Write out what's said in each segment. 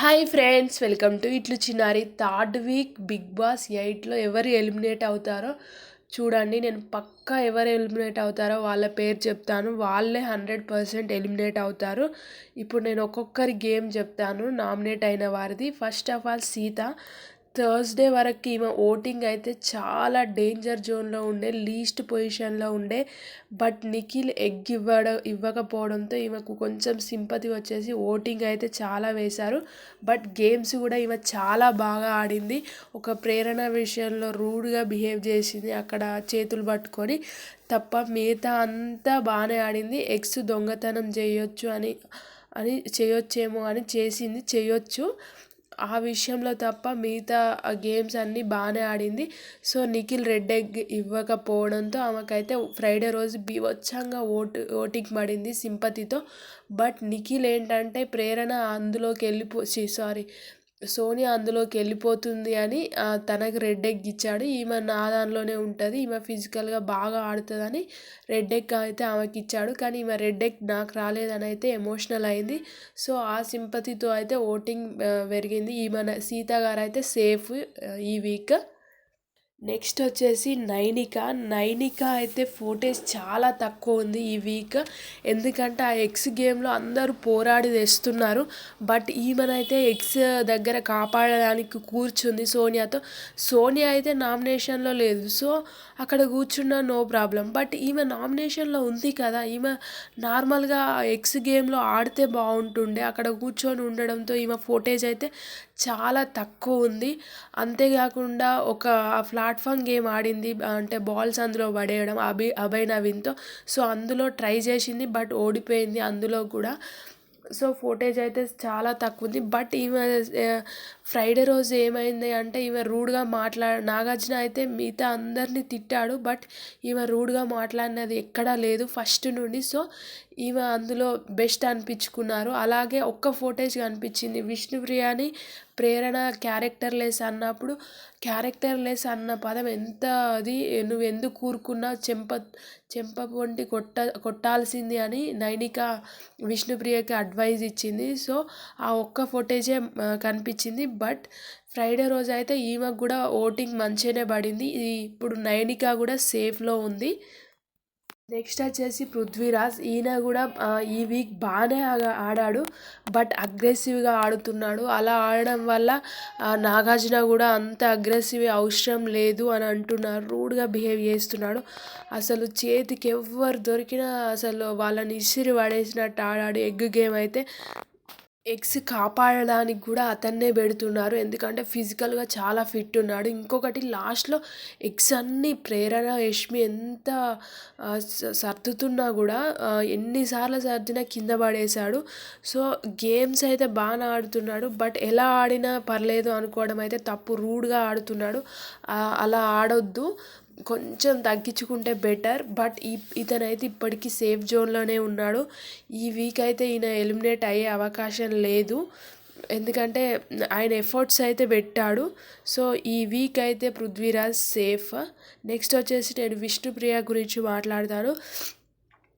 Hi friends welcome to ఇట్లు చిన్నారి third week big boss ఎయిట్లో ఎవరు ఎలిమినేట్ అవుతారో చూడండి. నేను పక్కా ఎవరు ఎలిమినేట్ అవుతారో వాళ్ళ పేరు చెప్తాను. వాళ్ళే హండ్రెడ్ పర్సెంట్ ఎలిమినేట్ అవుతారు. ఇప్పుడు నేను ఒక్కొక్కరి గేమ్ చెప్తాను. నామినేట్ అయిన వారిది. First of all Seetha. Thursday వరకు ఈమె ఓటింగ్ అయితే చాలా డేంజర్ జోన్లో ఉండే లీస్ట్ పొజిషన్లో ఉండే. బట్ నిఖిల్ ఎగ్ ఇవ్వడం ఇవ్వకపోవడంతో ఈమెకు కొంచెం సింపతి వచ్చేసి ఓటింగ్ అయితే చాలా వేశారు. బట్ గేమ్స్ కూడా ఈమె చాలా బాగా ఆడింది. ఒక ప్రేరణ విషయంలో రూడ్గా బిహేవ్ చేసింది అక్కడ చేతులు పట్టుకొని. తప్ప మిగతా అంతా బాగానే ఆడింది. ఎగ్స్ దొంగతనం చేయొచ్చు అని అని చేయొచ్చేమో అని చేసింది చేయొచ్చు. ఆ విషయంలో తప్ప మిగతా గేమ్స్ అన్నీ బాగానే ఆడింది. సో నిఖిల్ రెడ్ ఎగ్ ఇవ్వకపోవడంతో ఆమెకైతే ఫ్రైడే రోజు బీభత్సంగా ఓటు ఓటింగ్ పడింది సింపతితో. బట్ నిఖిల్ ఏంటంటే ప్రేరణ అందులోకి వెళ్ళిపో సారీ సోనియా అందులోకి వెళ్ళిపోతుంది అని తనకు రెడ్ ఎగ్ ఇచ్చాడు. ఈమె నా దానిలోనే ఉంటుంది. ఈమె ఫిజికల్గా బాగా ఆడుతుందని రెడ్ ఎగ్ అయితే ఆమెకి ఇచ్చాడు. కానీ ఈమె రెడ్ ఎగ్ నాకు రాలేదని అయితే ఎమోషనల్ అయింది. సో ఆ సింపతితో అయితే ఓటింగ్ పెరిగింది. ఈమె సీత గారు అయితే సేఫ్ ఈ వీక్. నెక్స్ట్ వచ్చేసి నైనిక. నైనిక అయితే ఫోటేజ్ చాలా తక్కువ ఉంది ఈ వీక్. ఎందుకంటే ఆ ఎక్స్ గేమ్లో అందరూ పోరాడి తెస్తున్నారు. బట్ ఈమెనైతే ఎక్స్ దగ్గర కాపాడడానికి కూర్చుంది సోనియాతో. సోనియా అయితే నామినేషన్లో లేదు. సో అక్కడ కూర్చున్న నో ప్రాబ్లం బట్ ఈమె నామినేషన్లో ఉంది కదా. ఈమె నార్మల్గా ఎక్స్ గేమ్లో ఆడితే బాగుంటుండే. అక్కడ కూర్చొని ఉండడంతో ఈమె ఫోటేజ్ అయితే చాలా తక్కువ ఉంది. అంతేకాకుండా ఒక ప్లాట్ఫామ్ గేమ్ ఆడింది. అంటే బాల్స్ అందులో పడేయడం అభి అభయ్ నవీన్తో. సో అందులో ట్రై చేసింది బట్ ఓడిపోయింది అందులో కూడా. సో ఫోటేజ్ అయితే చాలా తక్కువ ఉంది. బట్ ఈమె ఫ్రైడే రోజు ఏమైంది అంటే ఈమె రూడ్గా మాట్లా నాగార్జున అయితే మిగతా అందరినీ తిట్టాడు బట్ ఈమె రూడ్గా మాట్లాడినది ఎక్కడా లేదు ఫస్ట్ నుండి. సో ఈమె అందులో బెస్ట్ అనిపించుకున్నారు. అలాగే ఒక్క ఫోటేజ్ కనిపించింది. విష్ణుప్రియాని ప్రేరణ క్యారెక్టర్ లెస్ అన్నప్పుడు క్యారెక్టర్ లెస్ అన్న పదం ఎంత అది నువ్వు ఎందుకు కూరుకున్నావు చెంప చెంప వంటి కొట్ట కొట్టాల్సింది అని నైనిక విష్ణుప్రియకి అడ్వైజ్ ఇచ్చింది. సో ఆ ఒక్క ఫోటేజే కనిపించింది. బట్ ఫ్రైడే రోజు అయితే ఈమెకు కూడా ఓటింగ్ మంచిగానే పడింది. ఇప్పుడు నైనిక కూడా సేఫ్లో ఉంది. నెక్స్ట్ వచ్చేసి పృథ్వీరాజ్. ఈయన కూడా ఈ వీక్ బాగానే ఆడాడు. బట్ అగ్రెసివ్గా ఆడుతున్నాడు. అలా ఆడడం వల్ల నాగార్జున కూడా అంత అగ్రెసివ్ అవసరం లేదు అని అంటున్నారు. రూడ్గా బిహేవ్ చేస్తున్నాడు. అసలు చేతికి ఎవ్వరు దొరికినా అసలు వాళ్ళని ఇసిరి పడేసినట్టు ఆడాడు. ఎగ్ గేమ్ అయితే ఎగ్స్ కాపాడడానికి కూడా అతన్నే పెడుతున్నారు. ఎందుకంటే ఫిజికల్గా చాలా ఫిట్ ఉన్నాడు. ఇంకొకటి లాస్ట్లో ఎగ్స్ అన్నీ ప్రేరణ యష్మి ఎంత సర్దుతున్నా కూడా ఎన్నిసార్లు సర్దినా కింద పడేశాడు. సో గేమ్స్ అయితే బాగా ఆడుతున్నాడు. బట్ ఎలా ఆడినా పర్లేదు అనుకోవడం అయితే తప్పు రూడ్గా ఆడుతున్నాడు. అలా ఆడొద్దు. కొంచెం తగ్గించుకుంటే బెటర్ బట్ ఈ ఇతనైతే ఇప్పటికీ సేఫ్ జోన్లోనే ఉన్నాడు. ఈ వీక్ అయితే ఈయన ఎలిమినేట్ అయ్యే అవకాశం లేదు. ఎందుకంటే ఆయన ఎఫర్ట్స్ అయితే పెట్టాడు. సో ఈ వీక్ అయితే పృథ్వీరాజ్ సేఫ్ నెక్స్ట్ వచ్చేసి నేను విష్ణుప్రియ గురించి మాట్లాడతాను.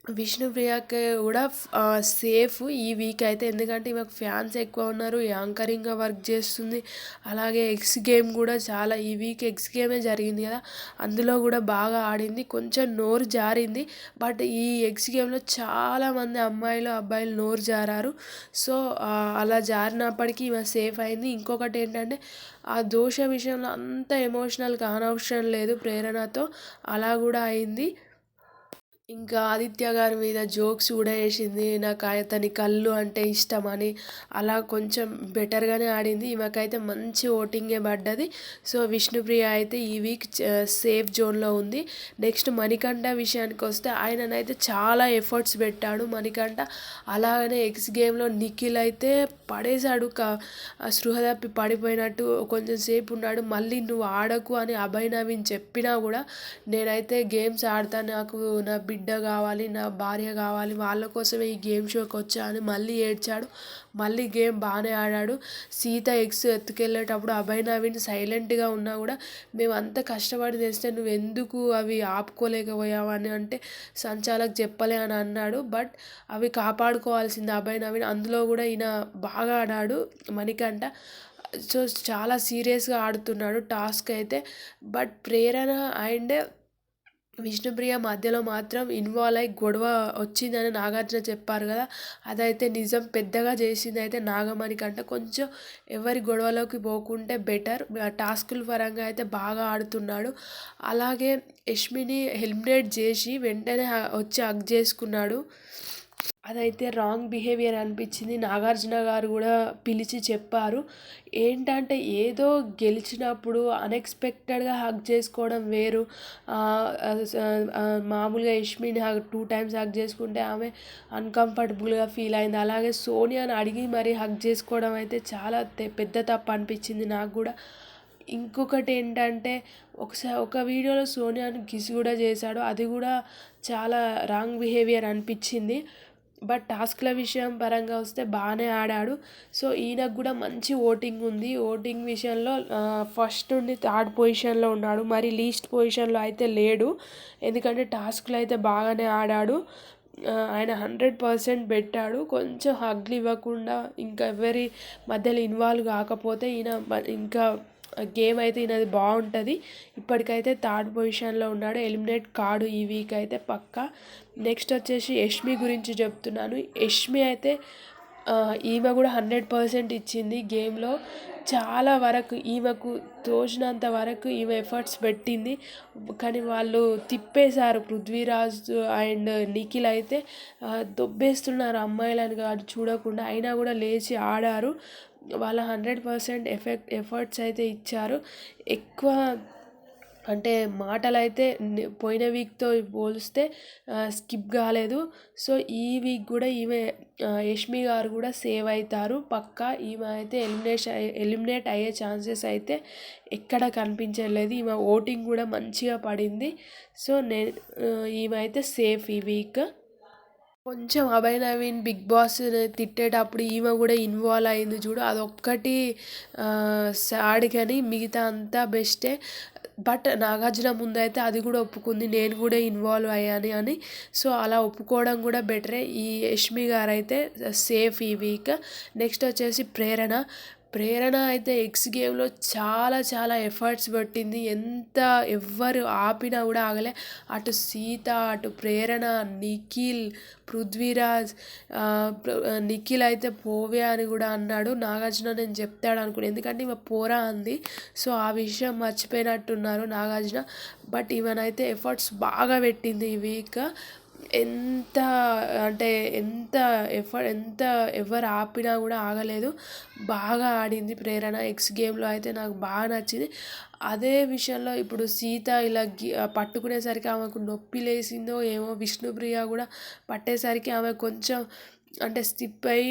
విష్ణుప్రియకి కూడా సేఫ్ ఈ వీక్ అయితే. ఎందుకంటే ఈమెకు ఫ్యాన్స్ ఎక్కువ ఉన్నారు యాంకరింగ్గా వర్క్ చేస్తుంది. అలాగే ఎక్స్ గేమ్ కూడా చాలా ఈ వీక్ ఎక్స్ గేమే జరిగింది కదా. అందులో కూడా బాగా ఆడింది. కొంచెం నోరు జారింది. బట్ ఈ ఎక్స్ గేమ్లో చాలామంది అమ్మాయిలు అబ్బాయిలు నోరు జారారు. సో అలా జారినప్పటికీ ఈమె సేఫ్ అయింది. ఇంకొకటి ఏంటంటే ఆ దోష విషయంలో అంత ఎమోషనల్ కానవసరం లేదు ప్రేరణతో. అలా కూడా అయింది. ఇంకా ఆదిత్య గారి మీద జోక్స్ కూడా వేసింది. నాకు అతని కళ్ళు అంటే ఇష్టం అని అలా కొంచెం బెటర్గానే ఆడింది. ఈమెకైతే మంచి ఓటింగే పడ్డది. సో విష్ణుప్రియ అయితే ఈ వీక్ సేఫ్ జోన్లో ఉంది. నెక్స్ట్ మణికంఠ విషయానికి వస్తే ఆయననైతే చాలా ఎఫర్ట్స్ పెట్టాడు. మణికంఠ అలాగనే ఎక్స్ గేమ్లో నిఖిల్ అయితే పడేశాడు. క స్పృహ తప్పి పడిపోయినట్టు కొంచెం సేపు ఉన్నాడు. మళ్ళీ నువ్వు ఆడకు అని అభయ్ నవీన్ చెప్పినా కూడా నేనైతే గేమ్స్ ఆడతాను నాకు నా బిడ్డ కావాలి నా భార్య కావాలి వాళ్ళ కోసమే ఈ గేమ్ షోకి వచ్చా అని మళ్ళీ ఏడ్చాడు. మళ్ళీ గేమ్ బాగానే ఆడాడు. సీత ఎగ్స్ ఎత్తుకెళ్ళేటప్పుడు అభయ్ నవీన్ సైలెంట్గా ఉన్నా కూడా మేము అంత కష్టపడి తెస్తే నువ్వు ఎందుకు అవి ఆపుకోలేకపోయావు అని అంటే సంచాలక్ చెప్పలే అని అన్నాడు. బట్ అవి కాపాడుకోవాల్సింది అభయ్ నవీన్. అందులో కూడా ఈయన బాగా ఆడాడు మణికంఠ. సో చాలా సీరియస్గా ఆడుతున్నాడు టాస్క్ అయితే. బట్ ప్రేరణ అండ్ విష్ణుప్రియ మధ్యలో మాత్రం ఇన్వాల్వ్ అయ్యి గొడవ వచ్చిందని నాగార్జున చెప్పారు కదా. అదైతే నిజం. పెద్దగా చేసింది అయితే నాగమణి కంటే కొంచెం ఎవరి గొడవలోకి పోకుంటే బెటర్ టాస్కుల పరంగా అయితే బాగా ఆడుతున్నాడు. అలాగే యష్మిని హెల్మినేట్ చేసి వెంటనే వచ్చి హగ్ చేసుకున్నాడు. అదైతే రాంగ్ బిహేవియర్ అనిపించింది. నాగార్జున గారు కూడా పిలిచి చెప్పారు. ఏంటంటే ఏదో గెలిచినప్పుడు అన్ఎక్స్పెక్టెడ్గా హగ్ చేసుకోవడం వేరు. మామూలుగా యష్మిని హగ్ టూ టైమ్స్ హగ్ చేసుకుంటే ఆమె అన్కంఫర్టబుల్గా ఫీల్ అయింది. అలాగే సోనియాని అడిగి మరీ హగ్ చేసుకోవడం అయితే చాలా పెద్ద తప్పు అనిపించింది నాకు కూడా. ఇంకొకటి ఏంటంటే ఒకసారి ఒక వీడియోలో సోనియాని కిస్ కూడా చేశాడు. అది కూడా చాలా రాంగ్ బిహేవియర్ అనిపించింది. బట్ టాస్క్ల విషయం పరంగా వస్తే బాగానే ఆడాడు. సో ఈయనకు కూడా మంచి ఓటింగ్ ఉంది. ఓటింగ్ విషయంలో ఫస్ట్ నుండి థర్డ్ పొజిషన్లో ఉన్నాడు. మరి లీస్ట్ పొజిషన్లో అయితే లేడు. ఎందుకంటే టాస్క్లు అయితే బాగానే ఆడాడు. ఆయన హండ్రెడ్ పర్సెంట్ పెట్టాడు. కొంచెం హగ్లు ఇవ్వకుండా ఇంకా ఎవరి మధ్యలో ఇన్వాల్వ్ కాకపోతే ఈయన ఇంకా గేమ్ అయితే ఈయనది బాగుంటుంది. ఇప్పటికైతే థర్డ్ పొజిషన్లో ఉన్నాడు. ఎలిమినేట్ కాడు ఈ వీక్ అయితే పక్కా. నెక్స్ట్ వచ్చేసి యష్మి గురించి చెప్తున్నాను. యష్మి అయితే ఈమె కూడా హండ్రెడ్ పర్సెంట్ ఇచ్చింది గేమ్లో. చాలా వరకు ఈమెకు తోచినంత వరకు ఈమె ఎఫర్ట్స్ పెట్టింది. కానీ వాళ్ళు తిప్పేశారు పృథ్వీరాజ్ అండ్ నిఖిల్ అయితే. దొబ్బేస్తున్నారు అమ్మాయిలను కాదు చూడకుండా. అయినా కూడా లేచి ఆడారు. వాళ్ళ హండ్రెడ్ పర్సెంట్ ఎఫెక్ట్ ఎఫర్ట్స్ అయితే ఇచ్చారు. ఎక్కువ అంటే మాటలు అయితే పోయిన వీక్తో పోలిస్తే స్కిప్ కాలేదు. సో ఈ వీక్ కూడా ఈమె యష్మి గారు కూడా సేవ్ అవుతారు పక్కా ఈమె అయితే ఎలిమినేషన్ ఎలిమినేట్ అయ్యే ఛాన్సెస్ అయితే ఎక్కడ కనిపించలేదు ఈమె ఓటింగ్ కూడా మంచిగా పడింది. సో నేను ఈమె అయితే సేఫ్ ఈ వీక్. కొంచెం అభయ్ నవీన్ బిగ్ బాస్ తిట్టేటప్పుడు ఈమె కూడా ఇన్వాల్వ్ అయింది చూడు. అదొక్కటి సాడ్ కానీ మిగతా అంతా బెస్టే. బట్ నాగార్జున ముందైతే అది కూడా ఒప్పుకుంది. నేను కూడా ఇన్వాల్వ్ అయ్యాను అని. సో అలా ఒప్పుకోవడం కూడా బెటరే. ఈ యష్మి గారు అయితే సేఫ్ ఈ వీక్. నెక్స్ట్ వచ్చేసి ప్రేరణ. ప్రేరణ అయితే ఎక్స్ గేమ్లో చాలా చాలా ఎఫర్ట్స్ పెట్టింది. ఎంత ఎవ్వరు ఆపినా కూడా ఆగలే. అటు సీత అటు ప్రేరణ నిఖిల్ పృథ్వీరాజ్ నిఖిల్ అయితే పోవే అని కూడా అన్నాడు. నాగార్జున నేను చెప్తాడు అనుకున్నాను ఎందుకంటే ఇవ పోరా అంది. సో ఆ విషయం మర్చిపోయినట్టున్నారు నాగార్జున. బట్ ఈమెనైతే ఎఫర్ట్స్ బాగా పెట్టింది ఈ వీక్ ఎంత అంటే ఎంత ఎఫర్ ఎంత ఎవరు ఆపినా కూడా ఆగలేదు. బాగా ఆడింది ప్రేరణ. ఎక్స్ గేమ్లో అయితే నాకు బాగా నచ్చింది. అదే విషయంలో ఇప్పుడు సీత ఇలా పట్టుకునేసరికి ఆమెకు నొప్పి లేసిందో ఏమో విష్ణుప్రియ కూడా పట్టేసరికి ఆమె కొంచెం అంటే స్టిప్ అయ్యి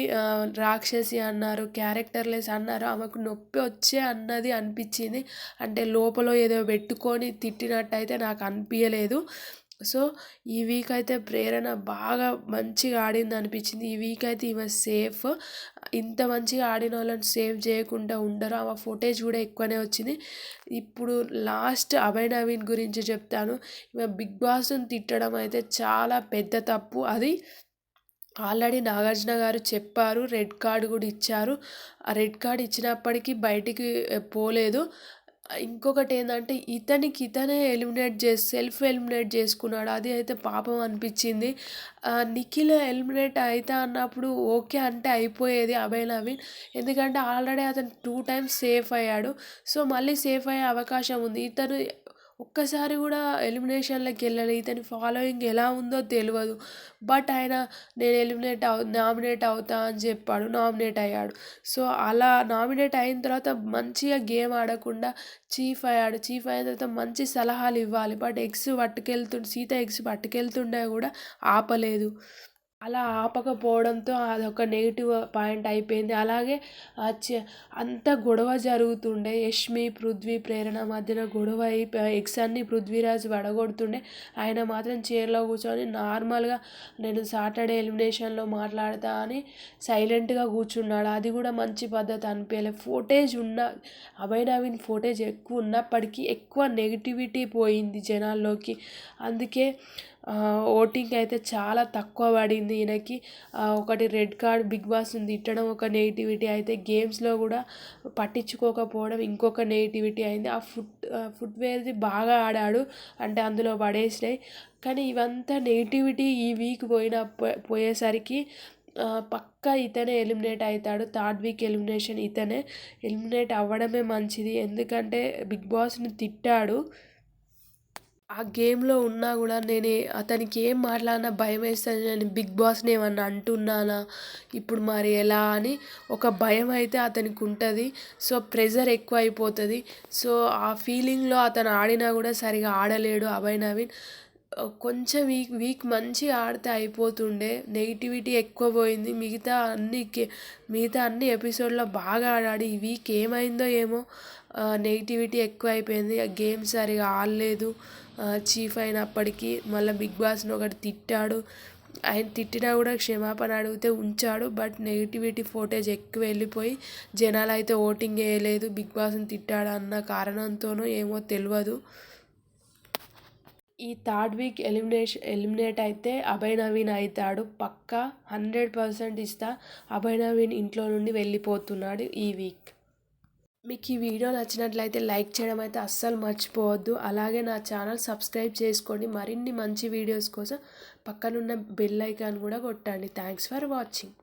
రాక్షసి అన్నారు క్యారెక్టర్లెస్ అన్నారు. ఆమెకు నొప్పి వచ్చే అన్నది అనిపించింది. అంటే లోపల ఏదో పెట్టుకొని తిట్టినట్టయితే నాకు అనిపించలేదు సో ఈ వీక్ అయితే ప్రేరణ బాగా మంచిగా ఆడింది అనిపించింది. ఈ వీక్ అయితే ఈమె సేఫ్. ఇంత మంచిగా ఆడిన వాళ్ళని సేవ్ చేయకుండా ఉండరు. ఆమె ఫుటేజ్ కూడా ఎక్కువనే వచ్చింది. ఇప్పుడు లాస్ట్ అభయ్ నవీన్ గురించి చెప్తాను. ఈమె బిగ్ బాస్ని తిట్టడం అయితే చాలా పెద్ద తప్పు. అది ఆల్రెడీ నాగార్జున గారు చెప్పారు. రెడ్ కార్డు కూడా ఇచ్చారు. ఆ రెడ్ కార్డు ఇచ్చినప్పటికీ బయటికి పోలేదు. ఇంకొకటి ఏంటంటే ఇతనికి ఇతనే ఎలిమినేట్ చేసి సెల్ఫ్ ఎలిమినేట్ చేసుకున్నాడు. అది అయితే పాపం అనిపించింది. నిఖిల్ ఎలిమినేట్ అవుతా అన్నప్పుడు ఓకే అంటే అయిపోయేది అభయ్ నవీన్. ఎందుకంటే ఆల్రెడీ అతను టూ టైమ్స్ సేఫ్ అయ్యాడు. సో మళ్ళీ సేఫ్ అయ్యే అవకాశం ఉంది. ఇతను ఒక్కసారి కూడా ఎలిమినేషన్లోకి వెళ్ళాలి ఇతని ఫాలోయింగ్ ఎలా ఉందో తెలియదు బట్ ఆయన నేను ఎలిమినేట్ అవు నామినేట్ అవుతా అని చెప్పాడు. నామినేట్ అయ్యాడు. సో అలా నామినేట్ అయిన తర్వాత మంచిగా గేమ్ ఆడకుండా చీఫ్ అయ్యాడు. చీఫ్ అయిన తర్వాత మంచి సలహాలు ఇవ్వాలి. బట్ ఎగ్స్ పట్టుకెళ్తు సీత ఎగ్స్ పట్టుకెళ్తుండే కూడా ఆపలేదు. అలా ఆపకపోవడంతో అదొక నెగిటివ్ పాయింట్ అయిపోయింది. అలాగే అంత గొడవ జరుగుతుండే. యష్మి పృథ్వీ ప్రేరణ మధ్యన గొడవ అయి ఎగ్స్ అన్ని పృథ్వీరాజ్ వడగొడుతుండే. ఆయన మాత్రం చైర్లో కూర్చొని నార్మల్గా నేను సాటర్డే ఎలిమినేషన్లో మాట్లాడతా అని సైలెంట్గా కూర్చున్నాడు. అది కూడా మంచి పద్ధతి అనిపించలేదు ఫోటేజ్ ఉన్న అభయ నవీన్ ఫోటేజ్ ఎక్కువ ఉన్నప్పటికీ ఎక్కువ నెగిటివిటీ పోయింది జనాల్లోకి. అందుకే ఓటింగ్ అయితే చాలా తక్కువ పడింది ఈయనకి. ఒకటి రెడ్ కార్డ్ బిగ్ బాస్ ఉంది. తిట్టడం ఒక నెగిటివిటీ అయితే గేమ్స్లో కూడా పట్టించుకోకపోవడం ఇంకొక నెగిటివిటీ అయింది. ఆ ఫుట్ ఫుట్వేర్ది బాగా ఆడాడు. అంటే అందులో పడేసినాయి. కానీ ఇవంతా నెగిటివిటీ ఈ వీక్ పోయిన పోయేసరికి పక్కా ఇతనే ఎలిమినేట్ అవుతాడు. థర్డ్ వీక్ ఎలిమినేషన్ ఇతనే. ఎలిమినేట్ అవ్వడమే మంచిది. ఎందుకంటే బిగ్ బాస్ని తిట్టాడు. ఆ గేమ్లో ఉన్నా కూడా నేను అతనికి ఏం మాట్లాడినా భయం వేస్తుంది నేను బిగ్ బాస్ని ఏమన్నా అంటున్నానా? ఇప్పుడు మరి ఎలా అని ఒక భయం అయితే అతనికి ఉంటుంది. సో ప్రెజర్ ఎక్కువ అయిపోతుంది సో ఆ ఫీలింగ్లో అతను ఆడినా కూడా సరిగా ఆడలేడు అభయ్ నవీన్. కొంచెం వీక్ వీక్ మంచిగా ఆడితే అయిపోతుండే. నెగిటివిటీ ఎక్కువ పోయింది. మిగతా అన్ని మిగతా అన్ని ఎపిసోడ్లో బాగా ఆడాడు. ఈ వీక్ ఏమైందో ఏమో నెగిటివిటీ ఎక్కువ అయిపోయింది. గేమ్ సరిగా ఆడలేదు. చీఫ్ అయినప్పటికీ మళ్ళీ బిగ్ బాస్ని ఒకటి తిట్టాడు. ఆయన తిట్టినా కూడా క్షమాపణ అడిగితే ఉంచాడు. బట్ నెగిటివిటీ ఫోటేజ్ ఎక్కువ వెళ్ళిపోయి జనాలు అయితే ఓటింగ్ వేయలేదు. బిగ్ బాస్ని తిట్టాడు అన్న కారణంతోనో ఏమో తెలియదు ఈ థర్డ్ వీక్ ఎలిమినేషన్ ఎలిమినేట్ అయితే అభయ్ నవీన్ అవుతాడు పక్కా హండ్రెడ్ పర్సెంట్ ఇస్తా. అభయ్ నవీన్ ఇంట్లో నుండి వెళ్ళిపోతున్నాడు ఈ వీక్. మీకు ఈ వీడియో నచ్చినట్లయితే లైక్ చేయడం అయితే అస్సలు మర్చిపోవద్దు. అలాగే నా ఛానల్ సబ్స్క్రైబ్ చేసుకోండి. మరిన్ని మంచి వీడియోస్ కోసం పక్కనున్న బెల్ ఐకాన్ కూడా కొట్టండి. Thanks for watching.